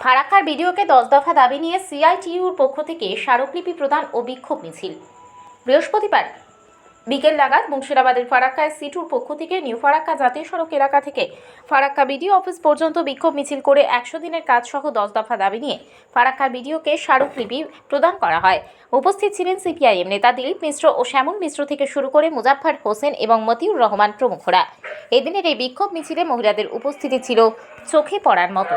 ফারাক্কার বিডিওকে দশ দফা দাবি নিয়ে সিআইটিইউর পক্ষ থেকে স্মারকলিপি প্রদান ও বিক্ষোভ মিছিল। বৃহস্পতিবার বিকেল নাগাদ মুর্শিদাবাদের ফারাক্কায় সিটুর পক্ষ থেকে নিউ ফারাক্কা জাতীয় সড়ক এলাকা থেকে ফারাক্কা বিডিও অফিস পর্যন্ত বিক্ষোভ মিছিল করে একশো দিনের কাজ সহ দশ দফা দাবি নিয়ে ফারাক্কার বিডিওকে স্মারকলিপি প্রদান করা হয়। উপস্থিত ছিলেন সিপিআইএম নেতা দিলীপ মিশ্র ও শ্যামল মিশ্র থেকে শুরু করে মুজাফফর হোসেন এবং মতিউর রহমান প্রমুখরা। এদিনের এই বিক্ষোভ মিছিলে মহিলাদের উপস্থিতি ছিল চোখে পড়ার মতো।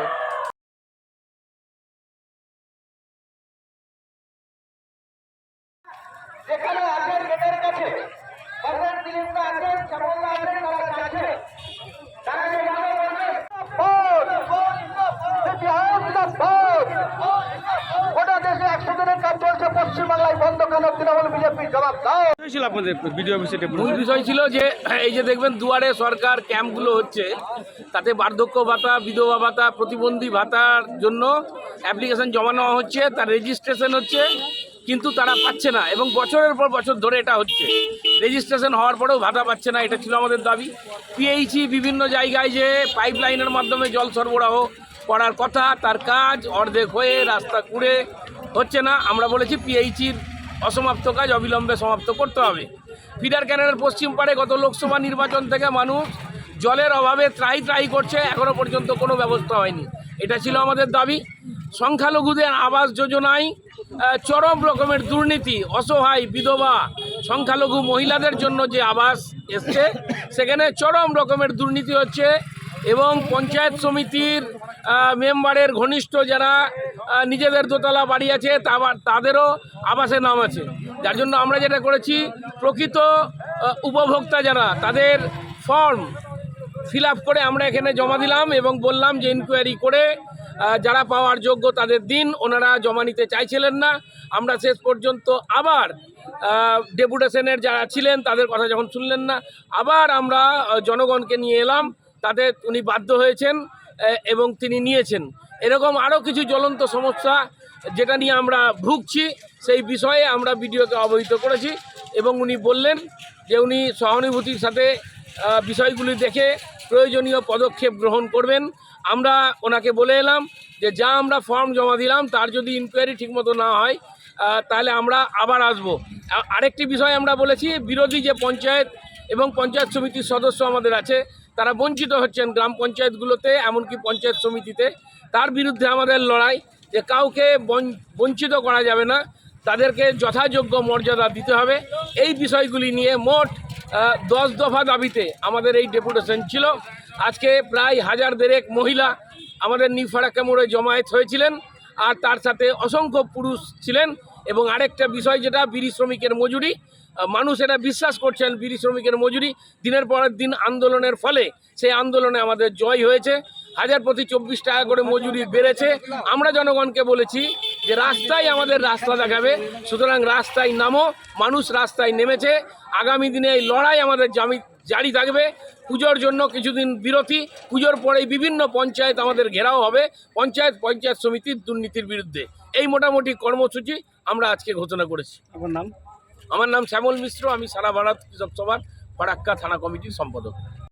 যেখানে আছেন গেটের কাছে। ভগবান দিলীপরা আছেন শ্যামলদা আছেন তারা যাচ্ছে তারা যে যাবে বলবে ভোট সিপিআইএম ভোট গোটা দেশে একশো দিনের কাজ চলছে পশ্চিমবাংলায় বন্ধ কেন? তৃণমূল বিজেপি জবাব দাও। হয়েছিল আপনাদের বিডিও অফিসে মূল বিষয় ছিল যে এই যে দেখবেন দুয়ারে সরকার ক্যাম্পগুলো হচ্ছে তাতে বার্ধক্য ভাতা বিধবা ভাতা প্রতিবন্ধী ভাতার জন্য অ্যাপ্লিকেশন জমা নেওয়া হচ্ছে তার রেজিস্ট্রেশন হচ্ছে। কিন্তু তারা পাচ্ছে না এবং বছরের পর বছর ধরে এটা হচ্ছে। রেজিস্ট্রেশন হওয়ার পরেও ভাতা পাচ্ছে না, এটা ছিল আমাদের দাবি। পিএইচি বিভিন্ন জায়গায় যে পাইপ লাইনের মাধ্যমে জল সরবরাহ করার কথা, তার কাজ অর্ধেক হয়ে রাস্তা কুড়ে হচ্ছে না। আমরা বলেছি পিএইচির অসমাপ্ত কাজ অবিলম্বে সমাপ্ত করতে হবে। ফিডার ক্যানেলের পশ্চিম পাড়ে গত লোকসভা নির্বাচন থেকে মানুষ জলের অভাবে ত্রাই ত্রাই করছে এখনও পর্যন্ত কোনো ব্যবস্থা হয়নি। এটা ছিল আমাদের দাবি। সংখ্যালঘুদের আবাস যোজনায় চরম রকমের দুর্নীতি, অসহায় বিধবা, সংখ্যালঘু মহিলাদের জন্য যে আবাস এসছে, সেখানে চরম রকমের দুর্নীতি হচ্ছে এবং পঞ্চায়েত সমিতির মেম্বারের ঘনিষ্ঠ যারা নিজেদের দোতলা বাড়ি আছে তাদেরও আবাসে নাম আছে। যার জন্য আমরা যেটা করেছি, প্রকৃত উপভোক্তা যারা, তাদের ফর্ম ফিল করে আমরা এখানে জমা দিলাম এবং বললাম যে ইনকোয়ারি করে যারা পাওয়ার যোগ্য তাদের দিন ওনারা জমা নিতে চাইছিলেন না। আমরা শেষ পর্যন্ত আবার ডেপুটেশনের যারা ছিলেন তাদের কথা যখন শুনলেন না, আবার আমরা জনগণকে নিয়ে এলাম। তাতে উনি বাধ্য হয়েছেন এবং তিনি নিয়েছেন। এরকম আরও কিছু জ্বলন্ত সমস্যা যেটা নিয়ে আমরা ভুগছি, সেই বিষয়ে আমরা ভিডিওকে অবহিত করেছি এবং উনি বললেন যে উনি সহানুভূতির সাথে বিষয়গুলি দেখে প্রয়োজনীয় পদক্ষেপ গ্রহণ করবেন। আমরা ওনাকে বলে এলাম যে, যা আমরা ফর্ম জমা দিলাম, তার যদি ইনকোয়ারি ঠিকমতো না হয় তাহলে আমরা আবার আসব। আরেকটি বিষয় আমরা বলেছি, বিরোধী যে পঞ্চায়েত এবং পঞ্চায়েত সমিতির সদস্য আমাদের আছে, তারা বঞ্চিত হচ্ছেন গ্রাম পঞ্চায়েতগুলোতে, এমনকি পঞ্চায়েত সমিতিতে। তার বিরুদ্ধে আমাদের লড়াই, যে কাউকে বঞ্চ- বঞ্চিত করা যাবে না, তাদেরকে যথাযোগ্য মর্যাদা দিতে হবে। এই বিষয়গুলি নিয়ে মোট দশ দফা দাবিতে আমাদের এই ডেপুটেশন ছিল। আজকে প্রায় হাজার দেড়েক মহিলা আমাদের নিউ ফারাক্কা মোড়ে জমায়েত হয়েছিলেন আর তার সাথে অসংখ্য পুরুষ ছিলেন এবং আরেকটা বিষয় যেটা বিড়ি শ্রমিকের মজুরি মানুষ এটা বিশ্বাস করছেন বিড়ি শ্রমিকের মজুরি, দিনের পরের দিন আন্দোলনের ফলে সেই আন্দোলনে আমাদের জয় হয়েছে। হাজার প্রতি চব্বিশ টাকা করে মজুরি বেড়েছে। আমরা জনগণকে বলেছি যে রাস্তায় আমাদের রাস্তা দেখাবে, সুতরাং রাস্তায় নামো, মানুষ রাস্তায় নেমেছে। আগামী দিনে এই লড়াই আমাদের জামি জারি থাকবে। পুজোর জন্য কিছুদিন বিরতি। পুজোর পরেই বিভিন্ন পঞ্চায়েত আমাদের ঘেরাও হবে। পঞ্চায়েত পঞ্চায়েত সমিতির দুর্নীতির বিরুদ্ধে। এই মোটামুটি কর্মসূচি আমরা আজকে ঘোষণা করেছি। আমার নাম? আমার নাম শ্যামল মিশ্র। আমি সারা ভারত কৃষক সভার ফারাক্কা থানা কমিটির সম্পাদক।